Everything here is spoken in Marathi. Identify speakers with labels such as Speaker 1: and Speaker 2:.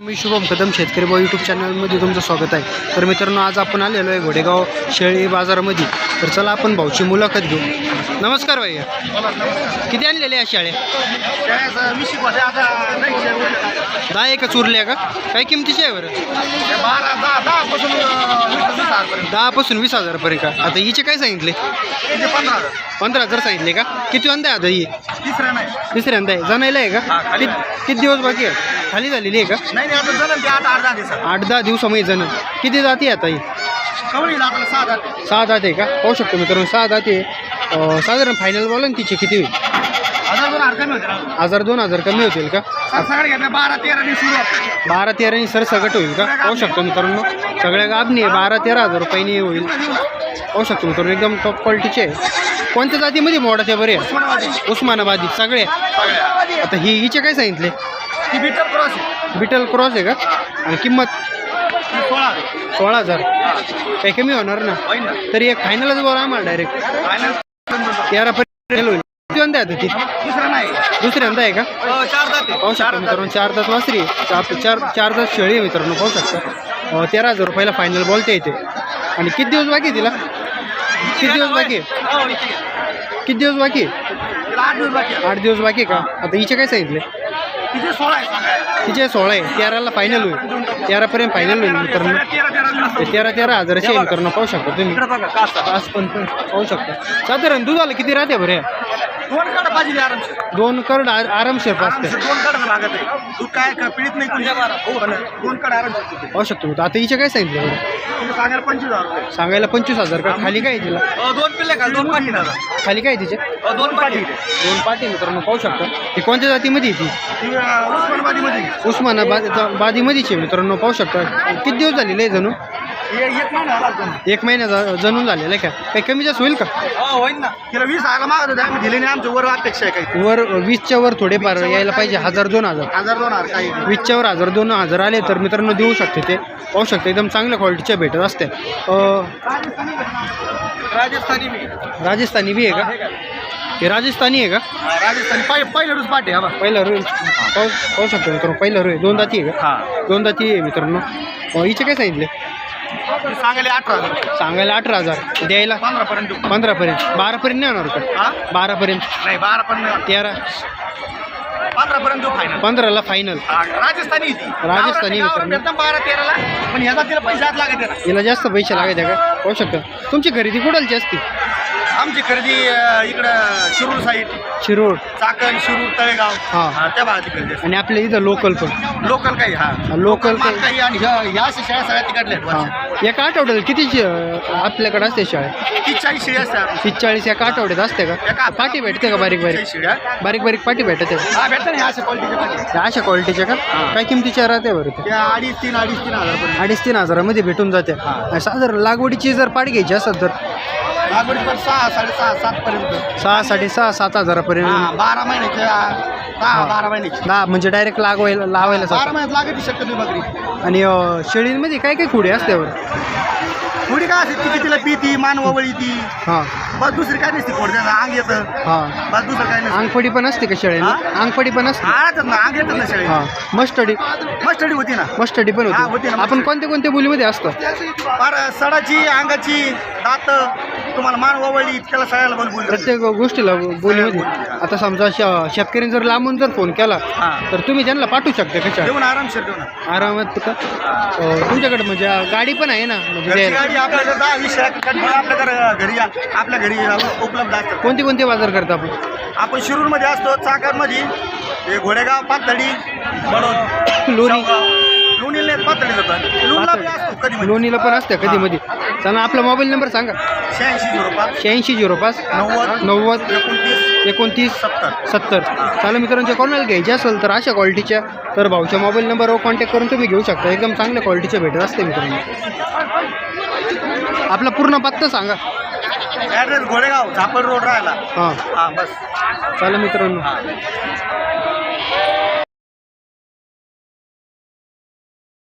Speaker 1: मी शुभम कदम शेतकरी बॉ यूट्यूब चॅनलमध्ये तुमचं स्वागत आहे. तर मित्रांनो आज आपण आलेलो आहे घोडेगाव शेळी बाजारामध्ये. तर चला आपण भाऊची मुलाखत घेऊ. नमस्कार भैया. किती आणलेले आहे शेळ्या? दहा एकच उरल्या का? काय किमतीची आहे बरं? दहापासून वीस हजारपर्यंत का? आता हिचे काय सांगितले? पंधरा हजार. सांगितले का? किती वंदा आहे आता ही? तिसऱ्यांदा आहे जणायला आहे का? किती किती दिवस बाकी आहे खाली झालेली आहे का? आठ दहा दिवसामध्ये जण किती जाती आता ही? सहा दात आहे का? पाहू शकतो मित्रांनो सहा अं, साधारण फायनल बोला ना तिची किती होईल? हजार दोन हजार कमी होतील का?
Speaker 2: बारा तेरा दिवस सुरू आहे.
Speaker 1: बारा तेरानी सर सगट होईल का? पाहू शकतो मित्रांनो. सगळ्या गाबनी आहे बारा तेरा हजार रुपयांनी होईल. पाहू शकतो मित्रांनो एकदम टॉप क्वालिटीचे आहे. कोणत्या जातीमध्ये मोडा त्या बरे?
Speaker 2: उस्मानाबादी.
Speaker 1: उस्मानाबादी सगळे.
Speaker 2: सगळ्या.
Speaker 1: आता ही हिचे काय सांगितले?
Speaker 2: ती बिटर क्रॉस आहे.
Speaker 1: बिटल क्रॉस आहे का? आणि किंमत?
Speaker 2: ती सोळा आहे.
Speaker 1: सोळा हजार. काही कमी होणार ना?
Speaker 2: होईन ना.
Speaker 1: तरी एक फायनलच बोला आम्हाला डायरेक्ट होईल. किती वंदा आहे आता ती
Speaker 2: दुसरा नाही.
Speaker 1: दुसऱ्यांदा आहे का?
Speaker 2: चार जाते
Speaker 1: पाहू शकता मित्रांनो चार तास वासरी आहे. चार चार चार तास शेळी आहे मित्रांनो पाहू शकता. तेरा हजार रुपयाला फायनल बोलता येते आणि किती दिवस बाकी आहे तिला? किती दिवस बाकी आहे?
Speaker 2: हो.
Speaker 1: किती दिवस बाकी आहे?
Speaker 2: आठ दिवस बाकी.
Speaker 1: आठ दिवस बाकी का? आता हिचे काय सांगितले?
Speaker 2: तिचे सोळा आहे.
Speaker 1: तिचे सोळा आहे. तेराला फायनल होईल. तेरापर्यंत फायनल होईल मित्रांनो.
Speaker 2: तेरा तेरा
Speaker 1: तेरा तेरा हजाराचे मित्रांनो पाहू शकता तुम्ही. तास पण पाहू शकता. साधारण दुधाला किती राहते बरं?
Speaker 2: दोन काढ पाहिजे आरामशीर
Speaker 1: दोन करड आर- आरामशीर पाचते.
Speaker 2: आरामशीर दोन लागत आहे तू काय क- पिळीत नाही कोणी हो, पण दोन आरामशीर.
Speaker 1: आता हिचे काय सांगितले बरं
Speaker 2: तुम्ही सांगायला पंचवीस हजार रुपये.
Speaker 1: सांगायला पंचवीस हजार का? खाली काय आहे तिला?
Speaker 2: अ, दोन पिल्ले का? दोन पाठी दादा
Speaker 1: खाली काय आहे तिचे?
Speaker 2: अ, दोन पाठी.
Speaker 1: दोन पाटी मित्रांनो पाहू शकता. ती कोणत्या जातीमध्ये आहे ती?
Speaker 2: ती अ, उस्मानाबादीमध्ये.
Speaker 1: उस्मानाबाद बादीमध्येच आहे मित्रांनो पाहू शकता. किती दिवस झालेले आहे जणू?
Speaker 2: हे एक महिना आला होता.
Speaker 1: एक महिना जा- जणून झालेला आहे का? काही कमी जास्त होईल का?
Speaker 2: हो होईन ना. तिला वीस आला मागत होते आम्ही दिले नाही आमच्या वर अपेक्षा आहे काही.
Speaker 1: वर वीसच्या वर थोडेफार यायला पाहिजे हजार दोन हजार.
Speaker 2: हजार दोन हजार काही
Speaker 1: वीसच्या वर हजार दोन हजार आले तर मित्रांनो देऊ शकते ते. पाहू शकते एकदम चांगल्या क्वालिटीच्या भेटत असते.
Speaker 2: राजस्थानी मी.
Speaker 1: राजस्थानी बी आहे का? हे राजस्थानी आहे का?
Speaker 2: राजस्थानी. पहिले पहिलं रुस पाठी हा बा
Speaker 1: पहिला रो पाहू पाहू शकतो मित्रांनो पहिला रो आहे. दोन दाती आहे का?
Speaker 2: हा.
Speaker 1: दोन दाती आहे मित्रांनो. हिचे काय सांगितले?
Speaker 2: सांगायला अठरा हजार.
Speaker 1: सांगायला अठरा हजार. द्यायला
Speaker 2: पंधरा पर्यंत
Speaker 1: पंधरापर्यंत. बारापर्यंत नाही होणार का?
Speaker 2: हा?
Speaker 1: बारापर्यंत.
Speaker 2: नाही बारा पण नाही.
Speaker 1: तेरा.
Speaker 2: पंधरा पर्यंत फायनल
Speaker 1: पंधराला फायनल
Speaker 2: राजस्थानी आहे ती.
Speaker 1: राजस्थानी
Speaker 2: गावरान-
Speaker 1: मित्रांनो.
Speaker 2: भेटतं बारा तेराला. पण ह्याचा तिला पैसे हात लागत आहे
Speaker 1: हिला जास्त पैसे लागायचे का? पाहू शकता. तुमची खरेदी कुठलची असते?
Speaker 2: आमची खरेदी अं, इकडं शिरूर साईड
Speaker 1: शिरोड
Speaker 2: चाकण शिरूर तळेगाव.
Speaker 1: हा.
Speaker 2: हा, त्या भागाची खरेदी
Speaker 1: आणि आपल्या इथं लोकल पण.
Speaker 2: लोकल काही हा.
Speaker 1: लोकल काही.
Speaker 2: काही आणि ह्या ह्या अशा शाळा सगळ्या तिकडल्या आहेत वर्षात.
Speaker 1: हां. एका आठवड्यात कितीची अं, आपल्याकडे असते शाळा?
Speaker 2: तीस चाळीस शिळी असतात.
Speaker 1: तीस चाळीस एका आठवड्यात असते का?
Speaker 2: एका
Speaker 1: पाठी भेटते का बारीक बारीक?
Speaker 2: शिड्या
Speaker 1: बारीक बारीक पाठी भेटते.
Speaker 2: हा भेटतं ना ह्या अशा क्वालिटीच्या पाठी.
Speaker 1: त्या अशा क्वालिटीच्या का? काय किमतीच्या राहते बरं
Speaker 2: त्या अडीच तीन अडीच तीन हजार पर्यंत
Speaker 1: अडीच तीन हजारामध्ये भेटून जाते. साधारण लागवडीची जर पाठ घ्यायची असेल तर?
Speaker 2: लागवडी पण सहा साडेसहा सात पर्यंत.
Speaker 1: सहा साडेसहा सात हजारापर्यंत.
Speaker 2: हा बारा दहा बारा महिन्याची.
Speaker 1: दहा म्हणजे डायरेक्ट लागवायला लावायला
Speaker 2: बारा. महिन्यात लागत शक्यतो बकरी.
Speaker 1: आणि अं, शेळींमध्ये काय काय खुडे असते बरं
Speaker 2: थोडी काय असते? ती तिला पिती मान ववळी ती
Speaker 1: हां.
Speaker 2: बस दुसरी काय नसते खोड त्याचं अंग येतं.
Speaker 1: हां.
Speaker 2: बस दुसरं काय नसतं.
Speaker 1: अंगपडी पण असते का शेळ्यांना? अंगपडी पण असते.
Speaker 2: आळातच ना अंग येतं ना शेळी
Speaker 1: हां. मस्टडी.
Speaker 2: मस्टडी होती ना.
Speaker 1: मस्टडी पण
Speaker 2: हा, होती
Speaker 1: होती
Speaker 2: ना,
Speaker 1: आपण कोणत्या कोणत्या बोलीमध्ये असतो?
Speaker 2: फार सडाची अंगाची दात. तुम्हाला मान ववळली त्याला सगळ्याला बोल बोल
Speaker 1: प्रत्येक गोष्टीला बोलीमध्ये आता समजा श- शेतकऱ्यांनी जर लांबून जर फोन केला
Speaker 2: हा.
Speaker 1: तर तुम्ही त्यांना पाठवू शकता कशा
Speaker 2: देऊन आरामशीर देऊ ना
Speaker 1: आरामात का? अं, तुमच्याकडे म्हणजे गाडी पण आहे ना? म्हणजे
Speaker 2: घरची
Speaker 1: द्यायला.
Speaker 2: गाडी आपल्याकडे दहा वीस आपल्याकडे घरी आपल्या घरी उपलब्ध असतात.
Speaker 1: कोणते कोणते बाजार करता आपण?
Speaker 2: आपण शिरूरमध्ये असतो चाकणमध्ये हे घोडेगाव बडोद
Speaker 1: लोणी.
Speaker 2: पाथडी जातात लोणला बी असतो कधी
Speaker 1: लोणीला पण असते कधी मध्ये. चला आपला मोबाईल नंबर सांगा.
Speaker 2: शहाऐंशी झिरो पाच.
Speaker 1: शहाऐंशी झिरो पाच.
Speaker 2: नव्वद.
Speaker 1: नव्वद.
Speaker 2: एकोणतीस.
Speaker 1: एकोणतीस.
Speaker 2: सत्तर.
Speaker 1: सत्तर. चालेल मित्रांच्या कोणाला घ्यायचे असेल तर अशा क्वालिटीच्या तर भाऊच्या मोबाईल नंबरवर कॉन्टॅक्ट करून तुम्ही घेऊ शकता. एकदम चांगल्या क्वालिटीच्या भेटत असते मित्रांनो. आपला पूर्ण पत्ता सांगा.
Speaker 2: ॲड्रेस घोडेगाव झापड रोड राहिला
Speaker 1: हां.
Speaker 2: हां बस.
Speaker 1: चालेल मित्रांनो.